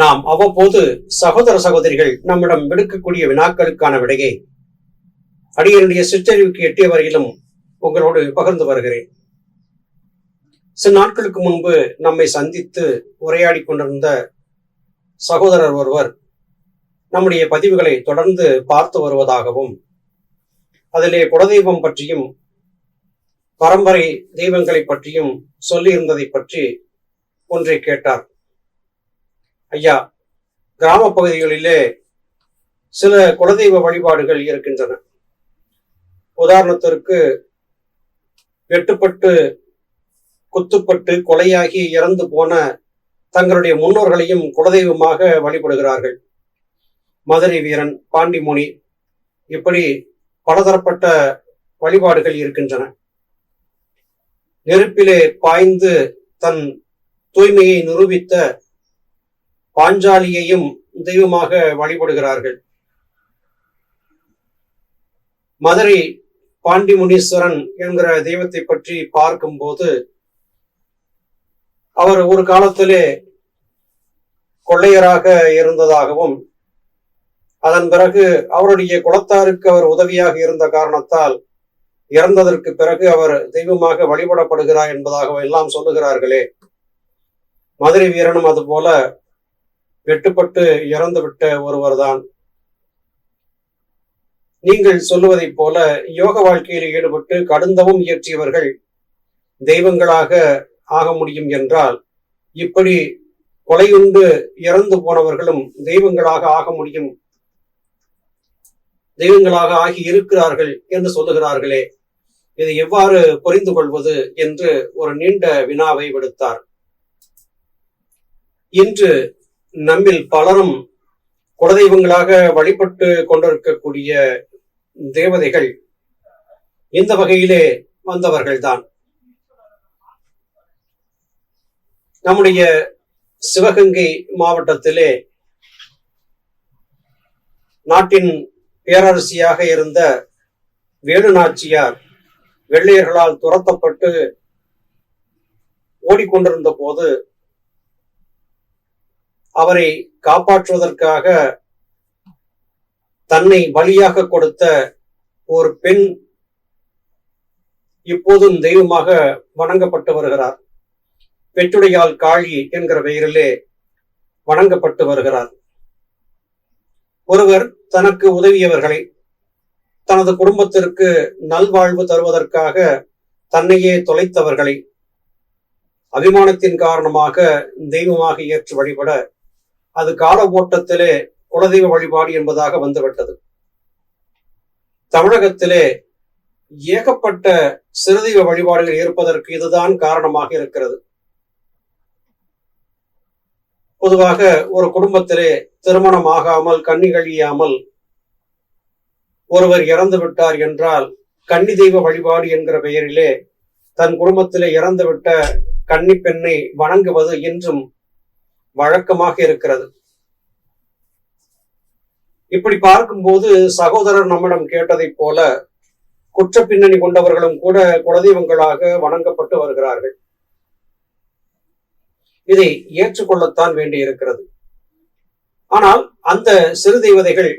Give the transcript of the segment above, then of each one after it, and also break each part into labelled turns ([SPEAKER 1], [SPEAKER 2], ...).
[SPEAKER 1] நாம் அவ்வப்போது சகோதர சகோதரிகள் நம்மிடம் விடுக்கக்கூடிய வினாக்களுக்கான விடையை அடியனுடைய சிற்றறிவுக்கு எட்டிய வரையிலும் உங்களோடு பகிர்ந்து வருகிறேன். சில நாட்களுக்கு முன்பு நம்மை சந்தித்து உரையாடி கொண்டிருந்த சகோதரர் ஒருவர் நம்முடைய பதிவுகளை தொடர்ந்து பார்த்து வருவதாகவும் அதிலே குலதெய்வம் பற்றியும் பரம்பரை தெய்வங்களை பற்றியும் சொல்லியிருந்ததை பற்றி ஒன்றை கேட்டார். ஐயா கிராம பகுதிகளிலே சில குலதெய்வ வழிபாடுகள் இருக்கின்றன. உதாரணத்திற்கு வெட்டுப்பட்டு குத்துப்பட்டு கொலையாகி இறந்து போன தங்களுடைய முன்னோர்களையும் குலதெய்வமாக வழிபடுகிறார்கள். மதுரை வீரன் பாண்டிமுனி இப்படி பலதரப்பட்ட வழிபாடுகள் இருக்கின்றன. நெருப்பிலே பாய்ந்து தன் தூய்மையை நிரூபித்த பாஞ்சாலியையும் தெய்வமாக வழிபடுகிறார்கள். மதுரை பாண்டிமுனீஸ்வரன் என்கிற தெய்வத்தை பற்றி பார்க்கும்போது அவர் ஒரு காலத்திலே கொள்ளையராக இருந்ததாகவும் அதன் பிறகு அவருடைய குலத்தாருக்கு அவர் உதவியாக இருந்த காரணத்தால் இறந்ததற்கு பிறகு அவர் தெய்வமாக வழிபடப்படுகிறார் என்பதாக எல்லாம் சொல்லுகிறார்களே. மதுரை வீரனும் அது போல வெட்டுப்பட்டு இறந்துவிட்ட ஒருவர்தான். நீங்கள் சொல்லுவதைப் போல யோக வாழ்க்கையில் ஈடுபட்டு கடுந்தவும் இயற்றியவர்கள் தெய்வங்களாக ஆக முடியும் என்றால் இப்படி கொலையுண்டு இறந்து போனவர்களும் தெய்வங்களாக ஆக முடியும். தெய்வங்களாக ஆகி இருக்கிறார்கள் என்று சொல்லுகிறார்களே இதை எவ்வாறு புரிந்து கொள்வது என்று ஒரு நீண்ட வினாவை விடுத்தார். இன்று நம்மில் பலரும் குலதெய்வங்களாக வழிபட்டு கொண்டிருக்கக்கூடிய தேவதைகள் இந்த வகையிலே வந்தவர்கள்தான். நம்முடைய சிவகங்கை மாவட்டத்திலே நாட்டின் பேரரசியாக இருந்த வேலுநாச்சியார் வெள்ளையர்களால் துரத்தப்பட்டு ஓடிக்கொண்டிருந்த போது அவரை காப்பாற்றுவதற்காக தன்னை பலியாக கொடுத்த ஒரு பெண் இப்போதும் தெய்வமாக வணங்கப்பட்டு வருகிறார். பெற்றுடையால் காழி என்கிற பெயரிலே வணங்கப்பட்டு வருகிறார். ஒருவர் தனக்கு உதவியவர்களை தனது குடும்பத்திற்கு நல்வாழ்வு தருவதற்காக தன்னையே தொலைத்தவர்களை அபிமானத்தின் காரணமாக தெய்வமாக ஏற்று வழிபட அது கால ஓட்டத்திலே குலதெய்வ வழிபாடு என்பதாக வந்துவிட்டது. தமிழகத்திலே ஏகப்பட்ட சிறுதெய்வ வழிபாடுகள் இருப்பதற்கு இதுதான் காரணமாக இருக்கிறது. பொதுவாக ஒரு குடும்பத்திலே திருமணம் ஆகாமல் கண்ணி கழியாமல் ஒருவர் இறந்து விட்டார் என்றால் கன்னி தெய்வ வழிபாடு என்கிற பெயரிலே தன் குடும்பத்திலே இறந்துவிட்ட கன்னி பெண்ணை வணங்குவது இன்றும் வழக்கமாக இருக்கிறது. இப்படி பார்க்கும்போது சகோதரர் நம்மிடம் கேட்டதைப் போல குற்ற பின்னணி கொண்டவர்களும் கூட குலதெய்வங்களாக வணங்கப்பட்டு வருகிறார்கள். இதை ஏற்றுக்கொள்ளத்தான் வேண்டி இருக்கிறது ஆனால் அந்த சிறு தெய்வதைகள்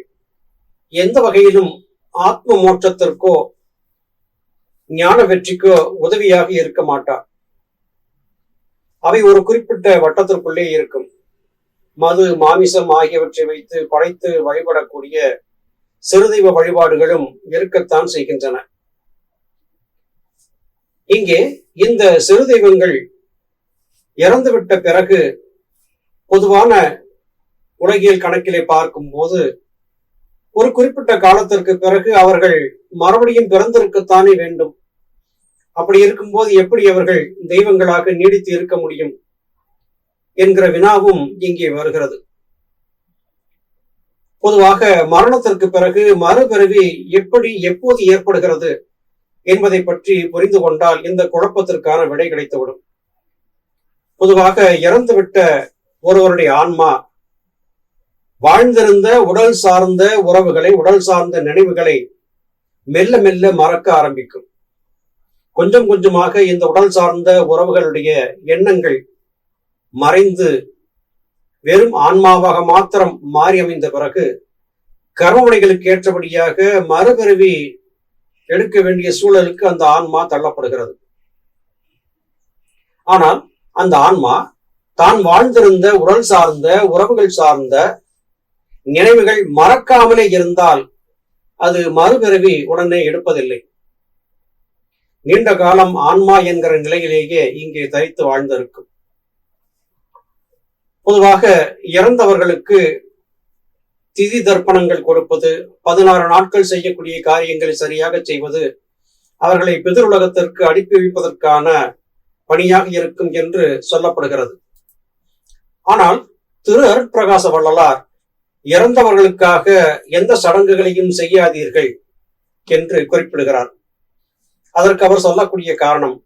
[SPEAKER 1] எந்த வகையிலும் ஆத்ம மோட்சத்திற்கோ ஞான வெற்றிக்கோ உதவியாக இருக்க மாட்டார். அவை ஒரு குறிப்பிட்ட வட்டத்திற்குள்ளே இருக்கும். மது மாமிசம் ஆகியவற்றை வைத்து படைத்து வழிபடக்கூடிய சிறுதெய்வ வழிபாடுகளும் இருக்கத்தான் செய்கின்றன. இங்கே இந்த சிறு தெய்வங்கள் இறந்துவிட்ட பிறகு பொதுவான உலகியல் கணக்கிலே பார்க்கும்போது ஒரு குறிப்பிட்ட காலத்திற்கு பிறகு அவர்கள் மறுபடியும் பிறந்திருக்கத்தானே வேண்டும். அப்படி இருக்கும்போது எப்படி அவர்கள் தெய்வங்களாக நீடித்து இருக்க முடியும் என்கிற வினாவும் இங்கே வருகிறது. பொதுவாக மரணத்திற்கு பிறகு மறுபிறவி எப்படி எப்போது ஏற்படுகிறது என்பதை பற்றி புரிந்து கொண்டால் இந்த குழப்பத்திற்கான விடை கிடைத்துவிடும். பொதுவாக இறந்துவிட்ட ஒருவருடைய ஆன்மா வாழ்ந்திருந்த உடல் சார்ந்த உறவுகளை உடல் சார்ந்த நினைவுகளை மெல்ல மெல்ல மறக்க ஆரம்பிக்கும். கொஞ்சம் கொஞ்சமாக இந்த உடல் சார்ந்த உறவுகளுடைய எண்ணங்கள் மறைந்து வெறும் ஆன்மாவாக மாத்திரம் மாறி அமைந்த பிறகு கர்மவினைகளுக்கு ஏற்றபடியாக மறுபிறவி எடுக்க வேண்டிய சூழலுக்கு அந்த ஆன்மா தள்ளப்படுகிறது. ஆனால் அந்த ஆன்மா தான் வாழ்ந்திருந்த உடல் சார்ந்த உறவுகள் சார்ந்த நினைவுகள் மறக்காமலே இருந்தால் அது மறுபிறவி உடனே எடுப்பதில்லை. நீண்ட காலம் ஆன்மா என்கிற நிலையிலேயே இங்கே தரித்து வாழ்ந்திருக்கும். பொதுவாக இறந்தவர்களுக்கு திதி தர்ப்பணங்கள் கொடுப்பது பதினாறு நாட்கள் செய்யக்கூடிய காரியங்களை சரியாக செய்வது அவர்களை பிதிருலகத்திற்கு அனுப்பி வைப்பதற்கான பணியாக இருக்கும் என்று சொல்லப்படுகிறது. ஆனால் திரு அருட்பிரகாச வள்ளலார் இறந்தவர்களுக்காக எந்த சடங்குகளையும் செய்யாதீர்கள் என்று குறிப்பிடுகிறார். அதற்கு அவர் சொல்லக்கூடிய காரணம்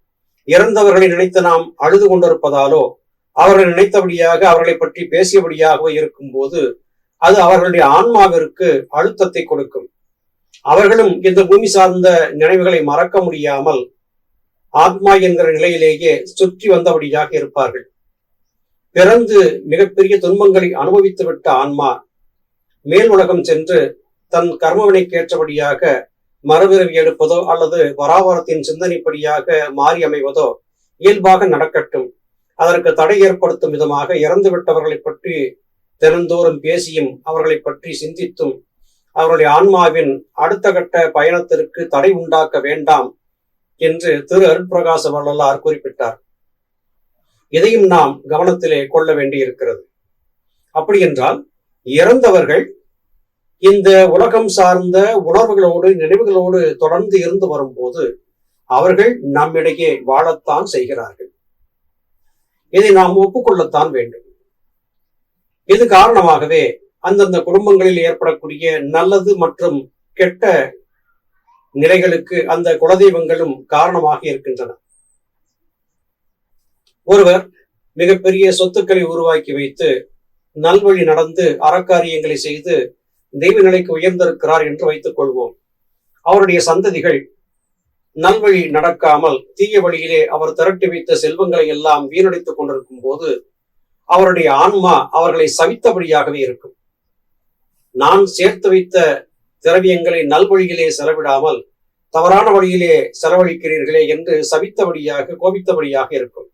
[SPEAKER 1] இறந்தவர்களை நினைத்து நாம் அழுது கொண்டிருப்பதாலோ அவர்கள் நினைத்தபடியாக அவர்களை பற்றி பேசியபடியாகவோ இருக்கும் போது அது அவர்களுடைய ஆன்மாவிற்கு அழுத்தத்தை கொடுக்கும். அவர்களும் இந்த பூமி சார்ந்த நினைவுகளை மறக்க முடியாமல் ஆத்மா என்கிற நிலையிலேயே சுற்றி வந்தபடியாக இருப்பார்கள். பிறந்து மிகப்பெரிய துன்பங்களை அனுபவித்துவிட்ட ஆன்மா மேல் உலகம் சென்று தன் கர்மவினைக்கேற்றபடியாக மறுபிறவி எடுப்பதோ அல்லது வராவரத்தின் சிந்தனைப்படியாக மாறி அமைவதோ இயல்பாக நடக்கட்டும். அதற்கு தடை ஏற்படுத்தும் விதமாக இறந்துவிட்டவர்களை பற்றி தினந்தோறும் பேசியும் அவர்களை பற்றி சிந்தித்தும் அவருடைய ஆன்மாவின் அடுத்த கட்ட பயணத்திற்கு தடை உண்டாக்க வேண்டாம் என்று திரு அருட்பிரகாச வள்ளலார் குறிப்பிட்டார். இதையும் நாம் கவனத்திலே கொள்ள வேண்டியிருக்கிறது. அப்படி என்றால் இறந்தவர்கள் இந்த உலகம் சார்ந்த உணர்வுகளோடு நினைவுகளோடு தொடர்ந்து இருந்து வரும்போது அவர்கள் நம்மிடையே வாழத்தான் செய்கிறார்கள். இதை நாம் ஒப்புக்கொள்ளத்தான் வேண்டும். இது காரணமாகவே அந்தந்த குடும்பங்களில் ஏற்படக்கூடிய நல்லது மற்றும் கெட்ட நிலைகளுக்கு அந்த குலதெய்வங்களும் காரணமாக இருக்கின்றன. ஒருவர் மிகப்பெரிய சொத்துக்களை உருவாக்கி வைத்து நல்வழி நடந்து அறக்காரியங்களை செய்து தெய்வ நிலைக்கு உயர்ந்திருக்கிறார் என்று வைத்துக் கொள்வோம். அவருடைய சந்ததிகள் நல்வழி நடக்காமல் தீய வழியிலே அவர் திரட்டி வைத்த செல்வங்களை எல்லாம் வீணடித்துக் கொண்டிருக்கும் போது அவருடைய ஆன்மா அவர்களை சவித்தபடியாகவே இருக்கும். நான் சேர்த்து வைத்த திரவியங்களை நல்வழியிலே செலவிடாமல் தவறான வழியிலே செலவழிக்கிறீர்களே என்று சவித்தபடியாக கோபித்தபடியாக இருக்கும்.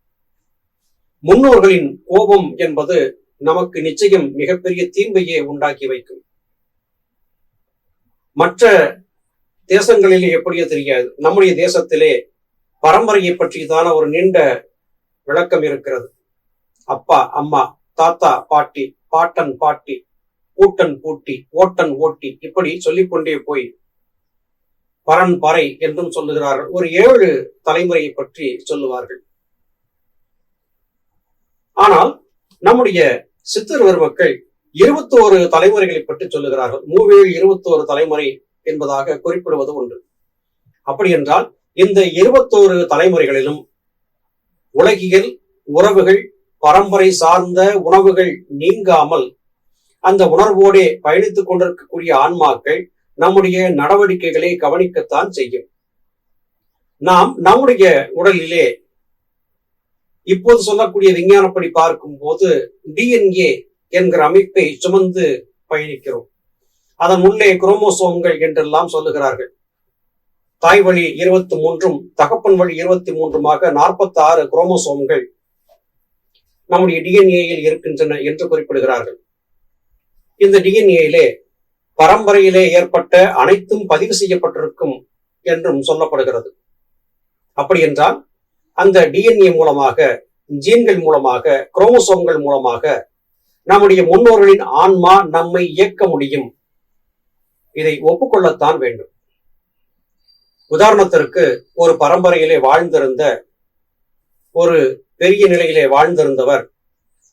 [SPEAKER 1] முன்னோர்களின் கோபம் என்பது நமக்கு நிச்சயம் மிகப்பெரிய தீம்பையே உண்டாக்கி வைக்கும். மற்ற தேசங்களிலே எப்படியோ தெரியாது. நம்முடைய தேசத்திலே பரம்பரையை பற்றிதான ஒரு நீண்ட விளக்கம் இருக்கிறது. அப்பா அம்மா தாத்தா பாட்டி பாட்டன் பாட்டி கூட்டன் பூட்டி ஓட்டன் ஓட்டி இப்படி சொல்லிக்கொண்டே போய் பரன் பறை என்றும் சொல்லுகிறார்கள். ஒரு ஏழு தலைமுறையை பற்றி சொல்லுவார்கள். ஆனால் நம்முடைய சித்தர்வர் மக்கள் இருபத்தோரு தலைமுறைகளை பற்றி சொல்லுகிறார்கள். மூவேழு இருபத்தோரு தலைமுறை என்பதாக குறிப்பிடுவது உண்டு. அப்படி என்றால் இந்த இருபத்தோரு தலைமுறைகளிலும் உலகியல் உறவுகள் பரம்பரை சார்ந்த உணவுகள் நீங்காமல் அந்த உணர்வோடே பயணித்துக் கொண்டிருக்கக்கூடிய ஆன்மாக்கள் நம்முடைய நடவடிக்கைகளை கவனிக்கத்தான் செய்யும். நாம் நம்முடைய உடலிலே இப்போது சொல்லக்கூடிய விஞ்ஞானப்படி பார்க்கும் போது டிஎன்ஏ என்கிற அமைப்பை சுமந்து பயணிக்கிறோம். அதன் உள்ளே குரோமோசோம்கள் என்றெல்லாம் சொல்லுகிறார்கள். தாய் வழி இருபத்தி மூன்றும் தகப்பன் வழி இருபத்தி மூன்றுமாக நாற்பத்தி ஆறு குரோமோசோம்கள் நம்முடைய டிஎன்ஏயில் இருக்கின்றன என்று குறிப்பிடுகிறார்கள். இந்த டிஎன்ஏயிலே பரம்பரையிலே ஏற்பட்ட அனைத்தும் பதிவு செய்யப்பட்டிருக்கும் என்றும் சொல்லப்படுகிறது. அப்படி என்றால் அந்த டிஎன்ஏ மூலமாக ஜீன்கள் மூலமாக குரோமோசோம்கள் மூலமாக நம்முடைய முன்னோர்களின் ஆன்மா நம்மை இயக்க முடியும். இதை ஒப்புக்கொள்ளத்தான் வேண்டும். உதாரணத்திற்கு ஒரு பரம்பரையிலே வாழ்ந்திருந்த ஒரு பெரிய நிலையிலே வாழ்ந்திருந்தவர்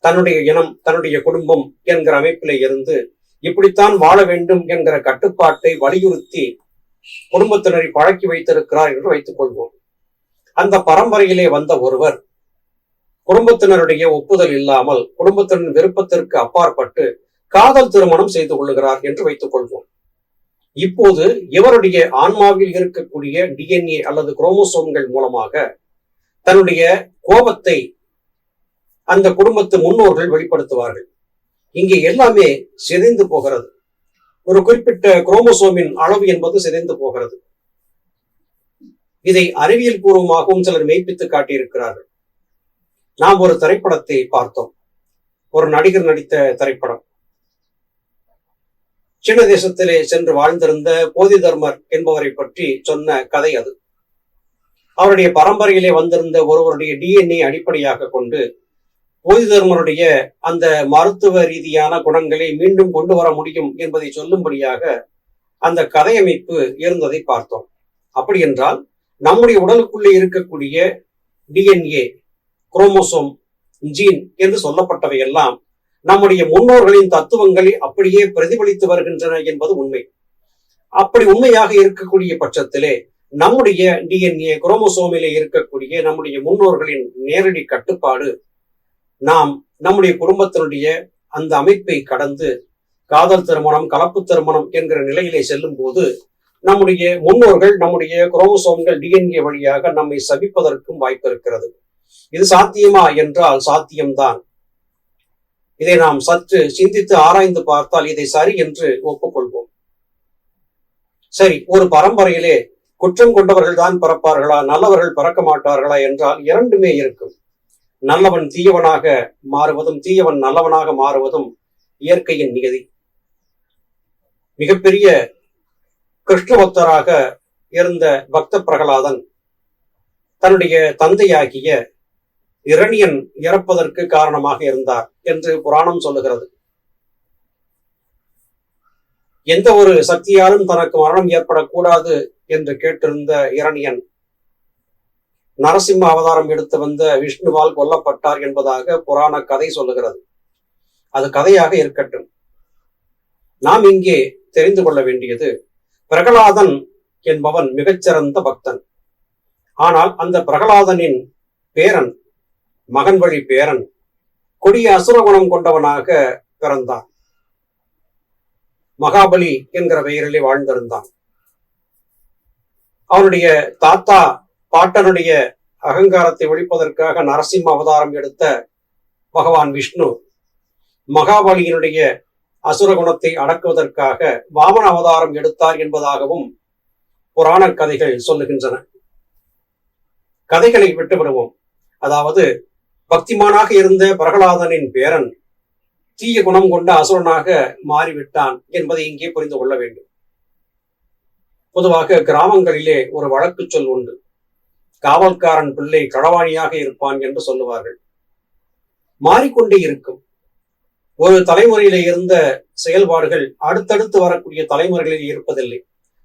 [SPEAKER 1] தன்னுடைய இனம் தன்னுடைய குடும்பம் என்கிற அமைப்பிலே இருந்து இப்படித்தான் வாழ வேண்டும் என்கிற கட்டுப்பாட்டை வலியுறுத்தி குடும்பத்தினரை பழக்கி வைத்திருக்கிறார் என்று வைத்துக் கொள்வோம். அந்த பரம்பரையிலே வந்த ஒருவர் குடும்பத்தினருடைய ஒப்புதல் இல்லாமல் குடும்பத்தினரின் விருப்பத்திற்கு அப்பாற்பட்டு காதல் திருமணம் செய்து கொள்ளுகிறார் என்று வைத்துக் கொள்வோம். இப்போது இவருடைய ஆன்மாவில் இருக்கக்கூடிய டிஎன்ஏ அல்லது குரோமோசோம்கள் மூலமாக தன்னுடைய கோபத்தை அந்த குடும்பத்து முன்னோர்கள் வெளிப்படுத்துவார்கள். இங்கே எல்லாமே சிதைந்து போகிறது. ஒரு குறிப்பிட்ட குரோமோசோமின் அளவு என்பது சிதைந்து போகிறது. இதை அறிவியல் பூர்வமாகவும் சிலர் மெய்ப்பித்து காட்டியிருக்கிறார்கள். நாம் ஒரு திரைப்படத்தை பார்த்தோம். ஒரு நடிகர் நடித்த திரைப்படம். சீன தேசத்திலே சென்று வாழ்ந்திருந்த போதி தர்மர் என்பவரை பற்றி சொன்ன கதை அது. அவருடைய பரம்பரையிலே வந்திருந்த ஒருவருடைய டிஎன்ஏ அடிப்படையாக கொண்டு போதி தர்மருடைய அந்த மருத்துவ ரீதியான குணங்களை மீண்டும் கொண்டு வர முடியும் என்பதை சொல்லும்படியாக அந்த கதையமைப்பு இருந்ததை பார்த்தோம். அப்படி என்றால் நம்முடைய உடலுக்குள்ளே இருக்கக்கூடிய டிஎன்ஏ குரோமோசோம் ஜீன் என்று சொல்லப்பட்டவை எல்லாம் நம்முடைய முன்னோர்களின் தத்துவங்களை அப்படியே பிரதிபலித்து வருகின்றன என்பது உண்மை. அப்படி உண்மையாக இருக்கக்கூடிய பட்சத்திலே நம்முடைய டிஎன்ஏ குரோமோசோமிலே இருக்கக்கூடிய நம்முடைய முன்னோர்களின் நேரடி கட்டுப்பாடு நாம் நம்முடைய குடும்பத்தினுடைய அந்த அமைப்பை கடந்து காதல் திருமணம் கலப்பு திருமணம் என்கிற நிலையிலே செல்லும் போது நம்முடைய முன்னோர்கள் நம்முடைய குரோமோசோம்கள் டிஎன்ஏ வழியாக நம்மை சபிப்பதற்கும் வாய்ப்பு இருக்கிறது. இது சாத்தியமா என்றால் சாத்தியம்தான். இதை நாம் சற்று சிந்தித்து ஆராய்ந்து பார்த்தால் இதை சரி என்று ஒப்புக்கொள்வோம். சரி ஒரு பரம்பரையிலே குற்றம் கொண்டவர்கள் தான் பிறப்பார்களா நல்லவர்கள் பிறக்க மாட்டார்களா என்றால் இரண்டுமே இருக்கும். நல்லவன் தீயவனாக மாறுவதும் தீயவன் நல்லவனாக மாறுவதும் இயற்கையின் நியதி. மிகப்பெரிய கிருஷ்ணபக்தராக இருந்த பக்த பிரகலாதன் தன்னுடைய தந்தையாகிய இரணியன் இறப்பதற்கு காரணமாக இருந்தார் என்று புராணம் சொல்லுகிறது. எந்த ஒரு சக்தியாலும் தனக்கு மரணம் ஏற்படக்கூடாது என்று கேட்டிருந்த இரணியன் நரசிம்ம அவதாரம் எடுத்து வந்த விஷ்ணுவால் கொல்லப்பட்டார் என்பதாக புராண கதை சொல்லுகிறது. அது கதையாக இருக்கட்டும். நாம் இங்கே தெரிந்து கொள்ள வேண்டியது பிரகலாதன் என்பவன் மிகச்சிறந்த பக்தன். ஆனால் அந்த பிரகலாதனின் பேரன் மகன் வழி பேரன் கொடிய அசுரகுணம் கொண்டவனாக பிறந்தான். மகாபலி என்கிற பெயரிலே வாழ்ந்திருந்தான். அவனுடைய தாத்தா பாட்டனுடைய அகங்காரத்தை ஒழிப்பதற்காக நரசிம்ம அவதாரம் எடுத்த பகவான் விஷ்ணு மகாபலியினுடைய அசுரகுணத்தை அடக்குவதற்காக வாமன அவதாரம் எடுத்தார் என்பதாகவும் புராண கதைகள் சொல்லுகின்றன. கதைகளை விட்டுவிடுவோம். அதாவது பக்திமானாக இருந்த பிரகலாதனின் பேரன் தீய குணம் கொண்ட அசுரனாக மாறிவிட்டான் என்பதை இங்கே புரிந்து கொள்ள வேண்டும். பொதுவாக கிராமங்களிலே ஒரு வழக்கு சொல் உண்டு. காவல்காரன் பிள்ளை களவாணியாக இருப்பான் என்று சொல்லுவார்கள். மாறிக்கொண்டே இருக்கும். ஒரு தலைமுறையில இருந்த செயல்பாடுகள் அடுத்தடுத்து வரக்கூடிய தலைமுறைகளில் இருப்பதில்லை.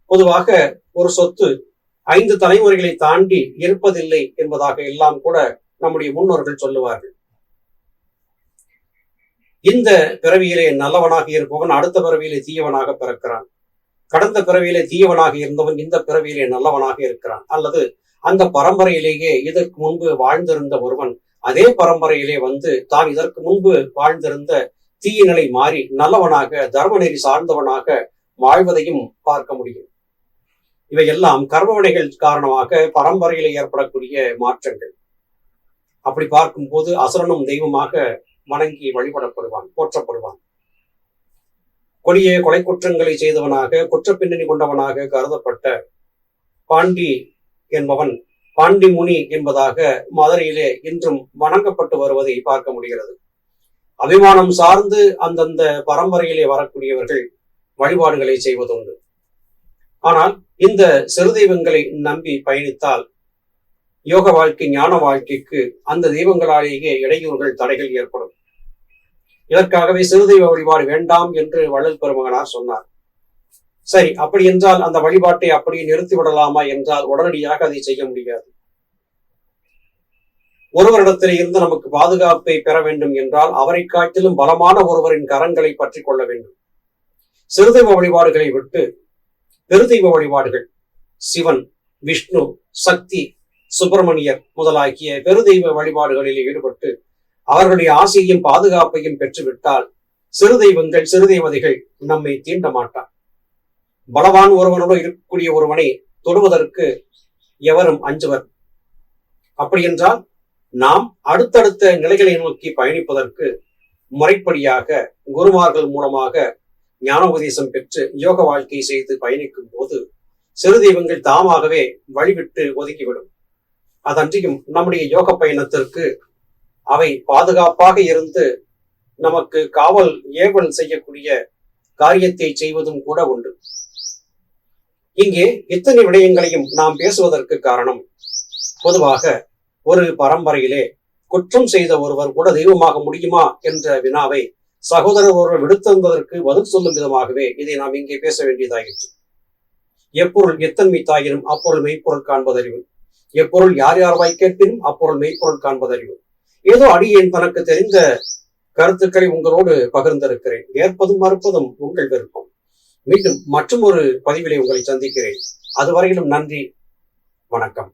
[SPEAKER 1] பொதுவாக ஒரு சொத்து ஐந்து தலைமுறைகளை தாண்டி இருப்பதில்லை என்பதாக எல்லாம் கூட நம்முடைய முன்னோர்கள் சொல்லுவார்கள். இந்த பிறவியிலே நல்லவனாக இருப்பவன் அடுத்த பிறவியிலே தீயவனாக பிறக்கிறான். கடந்த பிறவியிலே தீயவனாக இருந்தவன் இந்த பிறவியிலே நல்லவனாக இருக்கிறான். அல்லது அந்த பரம்பரையிலேயே இதற்கு முன்பு வாழ்ந்திருந்த ஒருவன் அதே பரம்பரையிலே வந்து தான் இதற்கு முன்பு வாழ்ந்திருந்த தீய நிலை மாறி நல்லவனாக தர்மநெறி சார்ந்தவனாக வாழ்வதையும் பார்க்க முடியும். இவையெல்லாம் கர்மவினைகள் காரணமாக பரம்பரையிலே ஏற்படக்கூடிய மாற்றங்கள். அப்படி பார்க்கும்போது அசுரனும் தெய்வமாக வணங்கி வழிபடப்படுவான் போற்றப்படுவான். கொடிய கொலை குற்றங்களை செய்தவனாக குற்ற பின்னணி கொண்டவனாக கருதப்பட்ட பாண்டி என்பவன் பாண்டி முனி என்பதாக மதுரையிலே இன்றும் வணங்கப்பட்டு வருவதை பார்க்க முடிகிறது. அபிமானம் சார்ந்து அந்தந்த பரம்பரையிலே வரக்கூடியவர்கள் வழிபாடுகளை செய்வதுண்டு. ஆனால் இந்த சிறு தெய்வங்களை நம்பி பயணித்தால் யோக வாழ்க்கை ஞான வாழ்க்கைக்கு அந்த தெய்வங்களாலேயே இடையூறுகள் தடைகள் ஏற்படும். இதற்காகவே சிறுதெய்வ வழிபாடு வேண்டாம் என்று வள்ளல் பெருமகனார் சொன்னார். சரி அப்படி என்றால் அந்த வழிபாட்டை அப்படியே நிறுத்தி விடலாமா என்றால் உடனடியாக அதை செய்ய முடியாது. ஒருவரிடத்தில் இருந்து நமக்கு பாதுகாப்பை பெற வேண்டும் என்றால் அவரை காட்டிலும் பலமான ஒருவரின் கரங்களை பற்றி கொள்ள வேண்டும். சிறுதெய்வ வழிபாடுகளை விட்டு பெருதெய்வ வழிபாடுகள் சிவன் விஷ்ணு சக்தி சுப்பிரமணியர் முதலாகிய பெருதெய்வ வழிபாடுகளில் ஈடுபட்டு அவர்களுடைய ஆசையும் பாதுகாப்பையும் பெற்றுவிட்டால் சிறு தெய்வங்கள் சிறு தெய்வதைகள் நம்மை தீண்ட மாட்டார். பலவான் ஒருவனோடு இருக்கக்கூடிய ஒருவனை தொடுவதற்கு எவரும் அஞ்சுவர். அப்படி என்றால் நாம் அடுத்தடுத்த நிலைகளை நோக்கி பயணிப்பதற்கு முறைப்படியாக குருமார்கள் மூலமாக ஞான உபதேசம் பெற்று யோக வாழ்க்கை செய்து பயணிக்கும் போது சிறு தெய்வங்கள் தாமாகவே வழிவிட்டு ஒதுக்கிவிடும். அதன்றியும் நம்முடைய யோக பயணத்திற்கு அவை பாதுகாப்பாக இருந்து நமக்கு காவல் ஏவல் செய்யக்கூடிய காரியத்தை செய்வதும் கூட உண்டு. இங்கே இத்தனை விடயங்களையும் நாம் பேசுவதற்கு காரணம் பொதுவாக ஒரு பரம்பரையிலே குற்றம் செய்த ஒருவர் கூட தெய்வமாக முடியுமா என்ற வினாவை சகோதரர் ஒருவர் விடுத்திருந்ததற்கு பதில் சொல்லும் விதமாகவே இதை நாம் இங்கே பேச வேண்டியதாயிற்று. எப்பொருள் எத்தன்மை தாயினும் அப்பொருள் மெய்ப்பொருள் காண்பதறிவு. எப்பொருள் யார் யார் வாய் கேட்பினும் அப்பொருள் மெய்ப்பொருள் காண்பதறிவு. ஏதோ அடியேன் தனக்கு தெரிந்த கருத்துக்களை உங்களோடு பகிர்ந்திருக்கிறேன். ஏற்பதும் மறுப்பதும் உங்கள் விருப்பம். மீண்டும் மற்றும் ஒரு பதிவிலை உங்களை சந்திக்கிறேன். அதுவரையிலும் நன்றி. வணக்கம்.